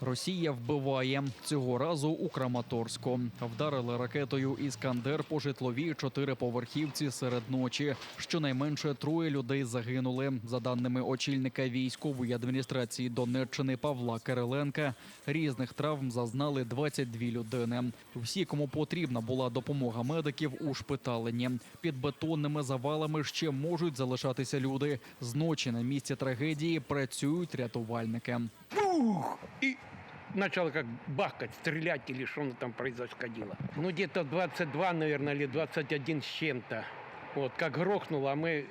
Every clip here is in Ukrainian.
Росія вбиває цього разу у Краматорську. Вдарили ракетою Іскандер по житловій чотириповерхівці серед ночі. Щонайменше троє людей загинули. За даними очільника військової адміністрації Донеччини Павла Кириленка, різних травм зазнали 22 людини. Всі, кому потрібна була допомога медиків, ушпиталені. Під бетонними завалами ще можуть залишатися люди. Зночі на місці трагедії працюють рятувальники. Пух! И начало как бахкать, стрелять или что там происходило. Ну, где-то 22, наверное, или 21 с чем-то. Вот, как грохнуло, а мы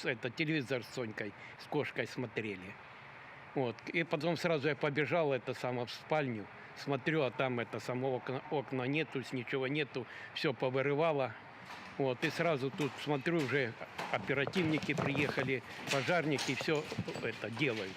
с- это, телевизор с Сонькой, с кошкой смотрели. Вот, и потом сразу я побежал, это самое, в спальню. Смотрю, а там это само окна, окна нету, ничего нету, все повырывало. Вот, и сразу тут смотрю, уже оперативники приехали, пожарники, все это делают.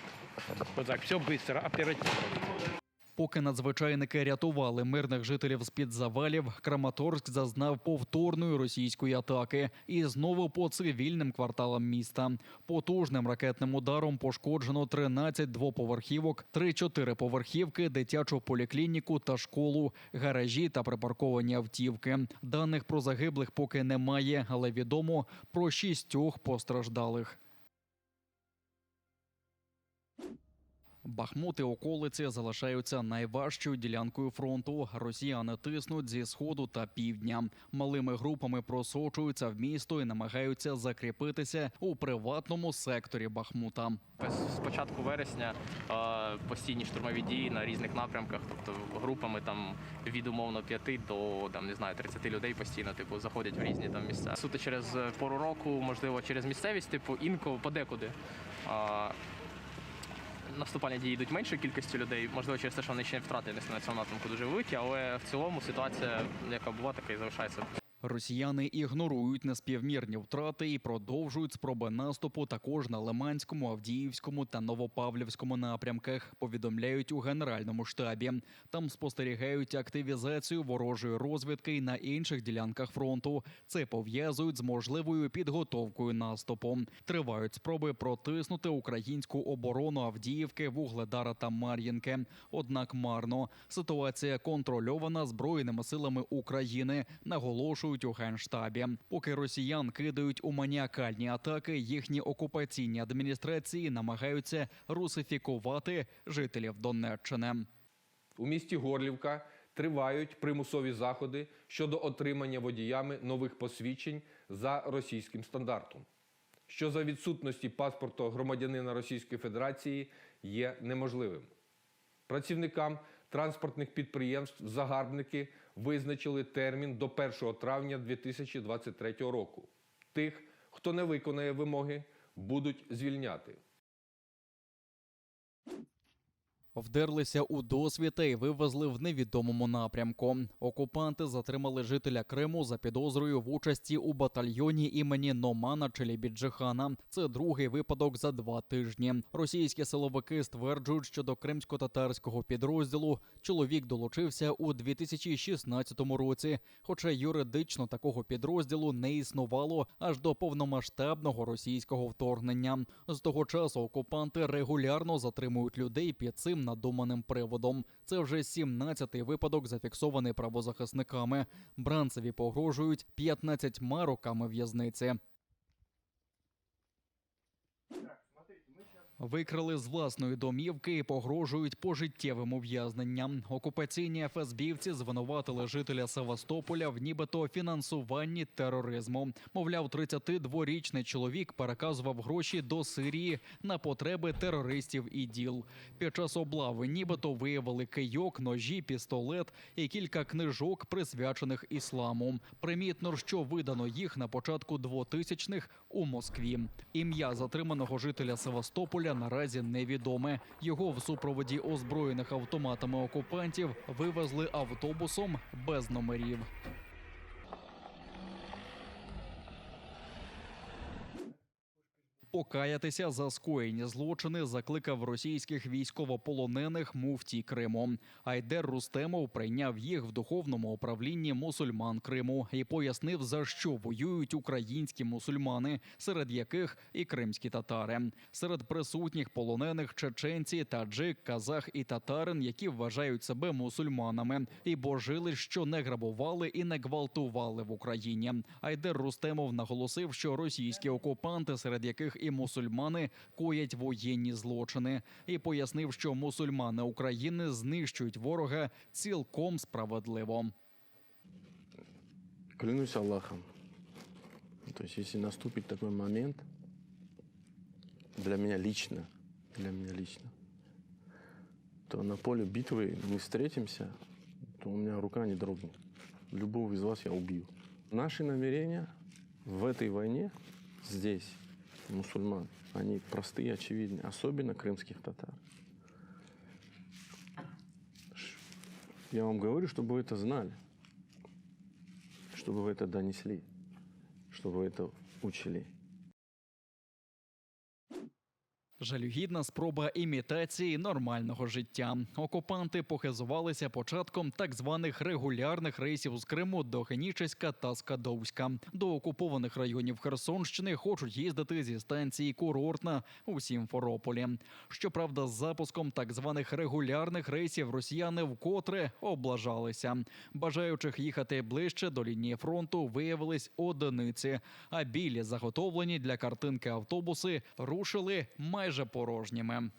Вот так, все быстро, оперативно. Поки надзвичайники рятували мирних жителів з-під завалів, Краматорськ зазнав повторної російської атаки і знову по цивільним кварталам міста. Потужним ракетним ударом пошкоджено 13 двоповерхівок, 3-4 поверхівки, дитячу поліклініку та школу, гаражі та припарковані автівки. Даних про загиблих поки немає, але відомо про шістьох постраждалих. Бахмут і околиці залишаються найважчою ділянкою фронту. Росіяни тиснуть зі сходу та півдня. Малими групами просочуються в місто і намагаються закріпитися у приватному секторі Бахмута. З початку вересня постійні штурмові дії на різних напрямках, тобто групами там від умовно 5 до там не знаю 30 людей постійно, типу, заходять в різні там місця. Суто через пору року, можливо, через місцевість, типу інколи подекуди. Наступальні дії йдуть меншою кількістю людей, можливо, через те, що вони ще втрати на цьому напрямку дуже великі, але в цілому ситуація, яка була, така і залишається. Росіяни ігнорують неспівмірні втрати і продовжують спроби наступу також на Лиманському, Авдіївському та Новопавлівському напрямках. Повідомляють у генеральному штабі. Там спостерігають активізацію ворожої розвідки на інших ділянках фронту. Це пов'язують з можливою підготовкою наступу. Тривають спроби протиснути українську оборону Авдіївки, Вугледара та Мар'їнки. Однак марно ситуація контрольована збройними силами України. Наголошують у генштабі. Поки росіян кидають у маніакальні атаки, їхні окупаційні адміністрації намагаються русифікувати жителів Донеччини. У місті Горлівка тривають примусові заходи щодо отримання водіями нових посвідчень за російським стандартом, що за відсутності паспорту громадянина Російської Федерації є неможливим. Працівникам транспортних підприємств загарбники визначили термін до 1 травня 2023 року. Тих, хто не виконає вимоги, будуть звільняти. Вдерлися у досвіта і вивезли в невідомому напрямку. Окупанти затримали жителя Криму за підозрою в участі у батальйоні імені Номана Челібіджихана. Це другий випадок за два тижні. Російські силовики стверджують, що до кримсько-татарського підрозділу чоловік долучився у 2016 році. Хоча юридично такого підрозділу не існувало аж до повномасштабного російського вторгнення. З того часу окупанти регулярно затримують людей під цим надуманим приводом. Це вже 17-й випадок, зафіксований правозахисниками. Бранцеві погрожують 15 роками в'язниці. Викрали з власної домівки і погрожують пожиттєвим ув'язненням. Окупаційні ФСБівці звинуватили жителя Севастополя в нібито фінансуванні тероризму. Мовляв, 32-річний чоловік переказував гроші до Сирії на потреби терористів і діл. Під час облави нібито виявили кийок, ножі, пістолет і кілька книжок, присвячених ісламу. Примітно, що видано їх на початку 2000-х у Москві. Ім'я затриманого жителя Севастополя наразі невідоме. Його в супроводі озброєних автоматами окупантів вивезли автобусом без номерів. Покаятися за скоєні злочини закликав російських військовополонених муфтій Криму. Айдер Рустемов прийняв їх в духовному управлінні мусульман Криму і пояснив, за що воюють українські мусульмани, серед яких і кримські татари. Серед присутніх полонених чеченці, таджик, казах і татарин, які вважають себе мусульманами і божили, що не грабували і не гвалтували в Україні. Айдер Рустемов наголосив, що російські окупанти, серед яких і мусульмани, коять воєнні злочини, і пояснив, що мусульмани України знищують ворога цілком справедливо. Клянусь Аллахом. То есть, если наступит такой момент, для меня лично, для меня лично, то на поле битвы мы встретимся, то у меня рука не дрогнет. Любого из вас я убью. Наши намерения в этой войне здесь, мусульман, они простые, очевидны, особенно крымских татар. Я вам говорю, чтобы вы это знали чтобы вы это донесли, чтобы вы это учили. Жалюгідна спроба імітації нормального життя. Окупанти похизувалися початком так званих регулярних рейсів з Криму до Генічеська та Скадовська. До окупованих районів Херсонщини хочуть їздити зі станції Курортна у Сімферополі. Щоправда, з запуском так званих регулярних рейсів росіяни вкотре облажалися. Бажаючих їхати ближче до лінії фронту виявились одиниці, а білі заготовлені для картинки автобуси рушили майже порожніми.